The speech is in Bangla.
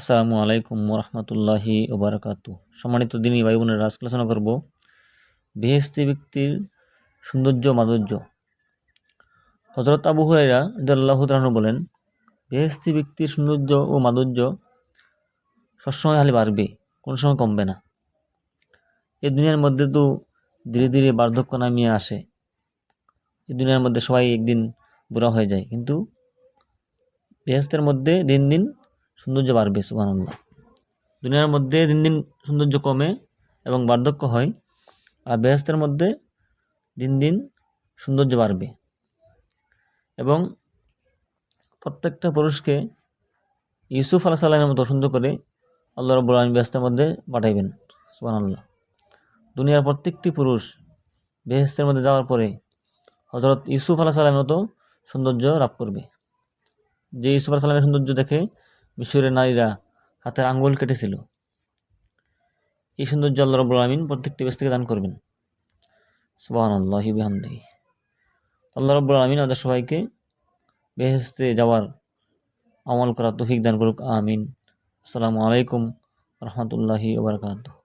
আসসালামু আলাইকুম রহমতুল্লাহি ওবরাকাত সম্মানিত দিনী ভাই বোনের আলোচনা করব বেহেস্তি ব্যক্তির সৌন্দর্য, মাধুর্য। হজরত আবু হুরাইরা আল্লাহ তালু বলেন বেহেস্তি ব্যক্তির সৌন্দর্য ও মাধুর্য সবসময় খালি বাড়বে, কোনো সময় কমবে না। এ দুনিয়ার মধ্যে তো ধীরে ধীরে বার্ধক্য নামিয়ে আসে। এই দুনিয়ার মধ্যে সবাই একদিন বুড়া হয়ে যায়। কিন্তু বেহেস্তের মধ্যে দিন দিন সৌন্দর্য বাড়বে, সুবহানাল্লাহ। দুনিয়ার মধ্যে দিন দিন সৌন্দর্য কমে এবং বার্ধক্য হয় আর বেহেস্তের মধ্যে দিন দিন সৌন্দর্য বাড়বে এবং প্রত্যেকটা পুরুষকে ইউসুফ আলাহ সাল্লামের মতো সুন্দর করে আল্লাহ রব্বুল আলম বেহেস্তের মধ্যে পাঠাইবেন, সুবহানাল্লাহ। দুনিয়ার প্রত্যেকটি পুরুষ বেহেস্তের মধ্যে যাওয়ার পরে হজরত ইউসুফ আলাহ সাল্লামের মতো সৌন্দর্য লাভ করবে। যে ইউসুফ আলাহ সাল্লামের সৌন্দর্য দেখে মিশরের নারীরা হাতের আঙ্গুল কেটেছিল। এই সুন্দর আল্লাহ রব আলমিন প্রত্যেকটি ব্যস্তকে দান করবেন। সুবাহান আল্লাহ বিহামদি আল্লাহ আলমিন আমাদের সবাইকে বেহেস্তে যাওয়ার আমল করা তৌফিক দান করুক। আমিন। আসসালামু আলাইকুম রহমতুল্লাহি ওবরকাত